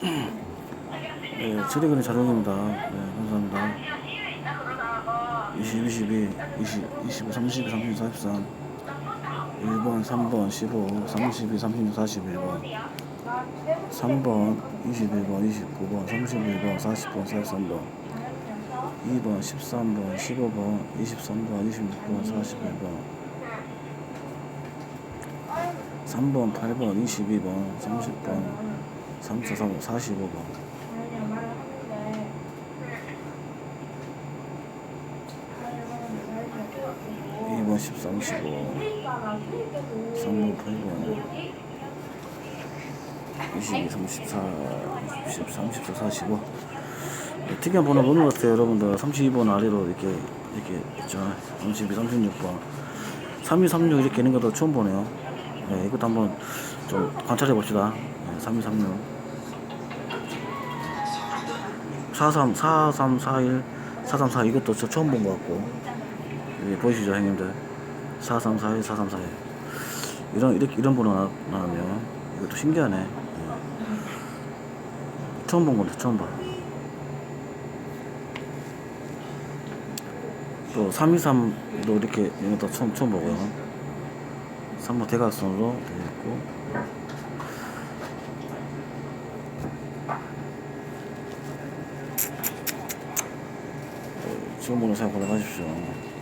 네, 체리그린 자동입니다. 네, 감사합니다. 20, 22, 20, 25, 32, 33, 44. 1번, 3번, 15, 32, 36, 41번. 3번, 21번, 29번, 31번, 40번, 43번. 2번, 13번, 15번, 23번, 26번, 41번. 3번, 8번, 22번, 30번, 34, 3, 45번. 2번 13, 15 3번 8번 22, 34, 20, 34, 45 네, 특이한 번호 보는 것 같아요 여러분들. 32번 아래로 이렇게 이렇게 있죠. 32, 36번. 3236 이렇게 있는 것도 처음 보네요. 네, 이것도 한번 좀 관찰해 봅시다. 네, 3236 43, 43, 41 43, 4 이것도 저 처음 본 것 같고. 여기 보이시죠 형님들? 4341 4341 이런 이렇게 이런 번호 나, 나오면 이것도 신기하네. 예. 처음 본 건데 처음 봐또 323도 이렇게 이런 것도 처음 처음 보고요. 3번 대각선으로 되어 있고 네, 지원 번호 사용 권해가십시오